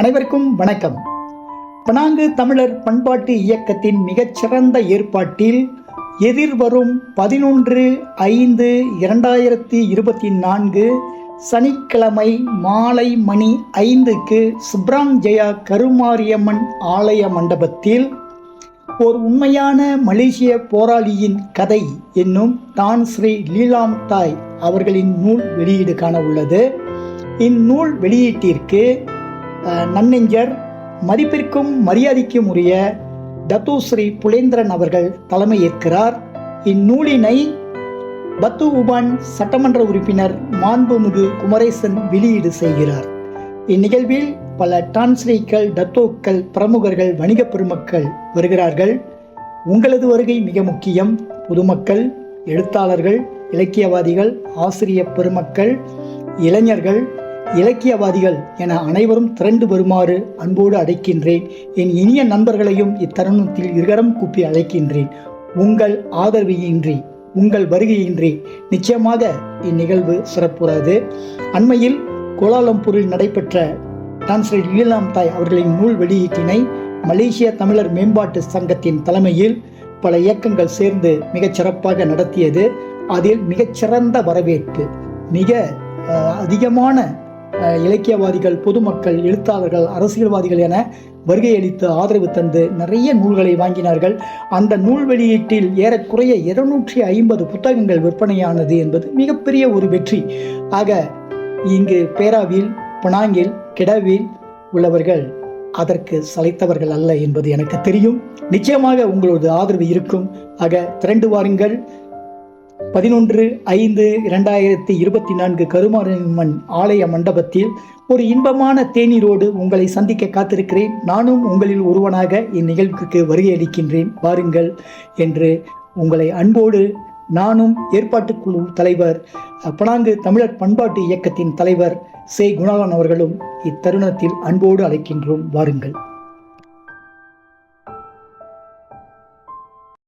அனைவருக்கும் வணக்கம். பனாங்கு தமிழர் பண்பாட்டு இயக்கத்தின் மிகச்சிறந்த ஏற்பாட்டில் எதிர்வரும் பதினொன்று ஐந்து இரண்டாயிரத்தி இருபத்தி நான்கு சனிக்கிழமை மாலை மணி ஐந்துக்கு சுப்ராஞ்சயா ஜெயா கருமாரியம்மன் ஆலய மண்டபத்தில் ஒரு உண்மையான மலேசிய போராளியின் கதை என்னும் தான் ஸ்ரீ லீலாம் தாய் அவர்களின் நூல் வெளியீடு காண உள்ளது. இந்நூல் வெளியீட்டிற்கு நன்னெஞ்சர் மதிப்பிற்கும் மரியாதைக்கும் உரிய தத்து ஸ்ரீ புலேந்திரன் அவர்கள் தலைமையேற்கிறார் இந்நூலினை பத்து உபான் சட்டமன்ற உறுப்பினர் மாண்புமிகு குமரேசன் வெளியீடு செய்கிறார். இந்நிகழ்வில் பல டான்ஸ்ரீக்கள் டத்தோக்கள் பிரமுகர்கள் வணிக பெருமக்கள் வருகிறார்கள். உங்களது வருகை மிக முக்கியம். பொதுமக்கள் எழுத்தாளர்கள் இலக்கியவாதிகள் ஆசிரிய பெருமக்கள் இளைஞர்கள் இலக்கியவாதிகள் என அனைவரும் திரண்டு வருமாறு அன்போடு அழைக்கின்றேன். என் இனிய நண்பர்களையும் இத்தருணத்தில் இருகரம் கூப்பி அழைக்கின்றேன். உங்கள் ஆதரவையின்றி உங்கள் வருகையின்றி நிச்சயமாக இந்நிகழ்வு சிறப்புறாது அண்மையில் கோலாலம்பூரில் நடைபெற்ற டான்ஸ்ரீ லீலாம் தாய் அவர்களின் நூல் வெளியீட்டினை மலேசிய தமிழர் மேம்பாட்டு சங்கத்தின் தலைமையில் பல இயக்கங்கள் சேர்ந்து மிகச் சிறப்பாக நடத்தியது. அதில் மிகச்சிறந்த வரவேற்பு மிக அதிகமான இலக்கியவாதிகள் பொதுமக்கள் எழுத்தாளர்கள் அரசியல்வாதிகள் என வருகை அளித்து ஆதரவு தந்து நிறைய நூல்களை வாங்கினார்கள். அந்த நூல் வெளியீட்டில் ஏறக்குறைய இருநூற்றி ஐம்பது புத்தகங்கள் விற்பனையானது என்பது மிகப்பெரிய ஒரு வெற்றி. ஆக இங்கு பேராவில் பினாங்கில் கிடவில் உள்ளவர்கள் அதற்கு சளைத்தவர்கள் அல்ல என்பது எனக்கு தெரியும். நிச்சயமாக உங்களது ஆதரவு இருக்கும். ஆக திரண்டு வாருங்கள். பதினொன்று ஐந்து இரண்டாயிரத்தி இருபத்தி நான்கு கருமாரியம்மன் ஆலய மண்டபத்தில் ஒரு இன்பமான தேநீரோடு உங்களை சந்திக்க காத்திருக்கிறேன். நானும் உங்களில் ஒருவனாக இந்நிகழ்வுக்கு வருகை அளிக்கின்றேன் வாருங்கள் என்று உங்களை அன்போடு நானும் ஏற்பாட்டுக்குழு தலைவர் பனாங்கு தமிழர் பண்பாட்டு இயக்கத்தின் தலைவர் சே. குணாலன் அவர்களும் இத்தருணத்தில் அன்போடு அழைக்கின்றோம். வாருங்கள்.